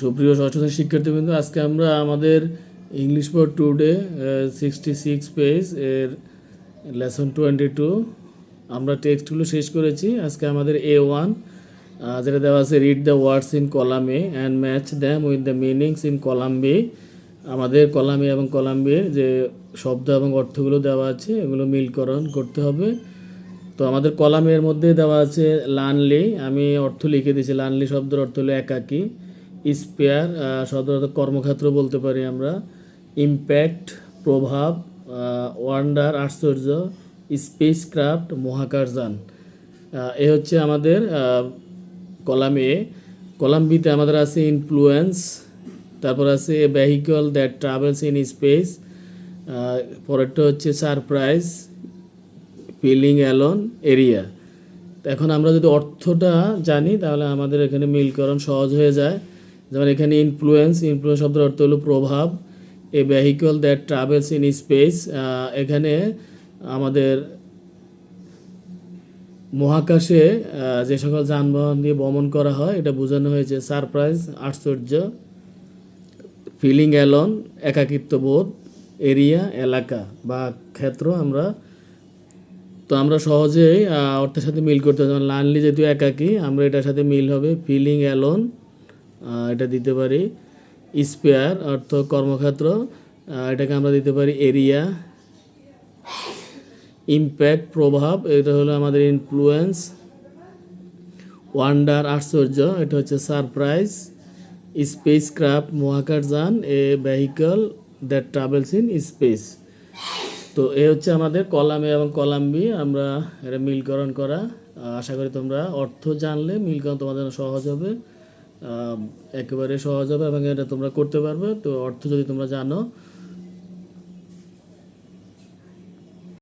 সুপ্রিয় ষষ্ঠ শিক্ষার্থীবৃন্দ, আজকে আমরা আমাদের English for today sixty six page এর লেসন টোয়েন্টি টু আমরা টেক্সটগুলো শেষ করেছি। আজকে আমাদের এ ওয়ান যেটা দেওয়া আছে read the words in column A and match them with the meanings in column B আমাদের কলাম এ এবং কলাম বির যে শব্দ এবং অর্থগুলো দেওয়া আছে, এগুলো মিলকরণ করতে হবে। তো আমাদের কলামের মধ্যে দেওয়া আছে লানলি আমি অর্থ লিখে দিয়েছি লানলি শব্দের অর্থ হলো একাকী। স্পেয়ার সাধারণত কর্মক্ষেত্র বলতে পারি আমরা। ইম্প্যাক্ট, প্রভাব ওয়ান্ডার, আশ্চর্য স্পেস ক্রাফট মহাকাশযান এ হচ্ছে আমাদের কলাম এ। কলাম বিতে আমাদের আছে ইনফ্লুয়েন্স তারপর আছে vehicle that travels in space পরেরটা হচ্ছে সারপ্রাইজ ফিলিং অ্যালন এরিয়া এখন আমরা যদি অর্থটা জানি, তাহলে আমাদের এখানে মিলকরণ সহজ হয়ে যায়। যেমন এখানে ইনফ্লুয়েন্স ইনফ্লুয়েন্স শব্দের অর্থ হলো প্রভাব a vehicle that travels in space এখানে আমাদের মহাকাশে যে সকল যানবাহন দিয়ে ভ্রমণ করা হয়, এটা বোঝানো হয়েছে সারপ্রাইজ আশ্চর্য ফিলিং অ্যালন একাকিত্ব বোধ এরিয়া এলাকা বা ক্ষেত্র আমরা, তো আমরা সহজেই অর্থের সাথে মিল করতে যেমন লানলি যেহেতু একাকি, আমরা এটার সাথে মিল হবে ফিলিং অ্যালন এটা দিতে পারি স্পেয়ার অর্থ কর্মক্ষেত্র। এটাকে আমরা দিতে পারি এরিয়া ইম্প্যাক্ট প্রভাব, এটা হলো আমাদের ইনফ্লুয়েন্স ওয়ান্ডার আশ্চর্য, এটা হচ্ছে সারপ্রাইজ স্পেস ক্রাফট মহাকাশযান a vehicle that travels in space তো এ হচ্ছে আমাদের কলাম এ এবং কলাম বি, আমরা এটা মিলকরণ করা। আশা করি তোমরা অর্থ জানলে মিলকরণ তোমাদের সহজ হবে। একেবারে সহজ হবে এবং এটা তোমরা করতে পারবে। তো অর্থ যদি তোমরা জানো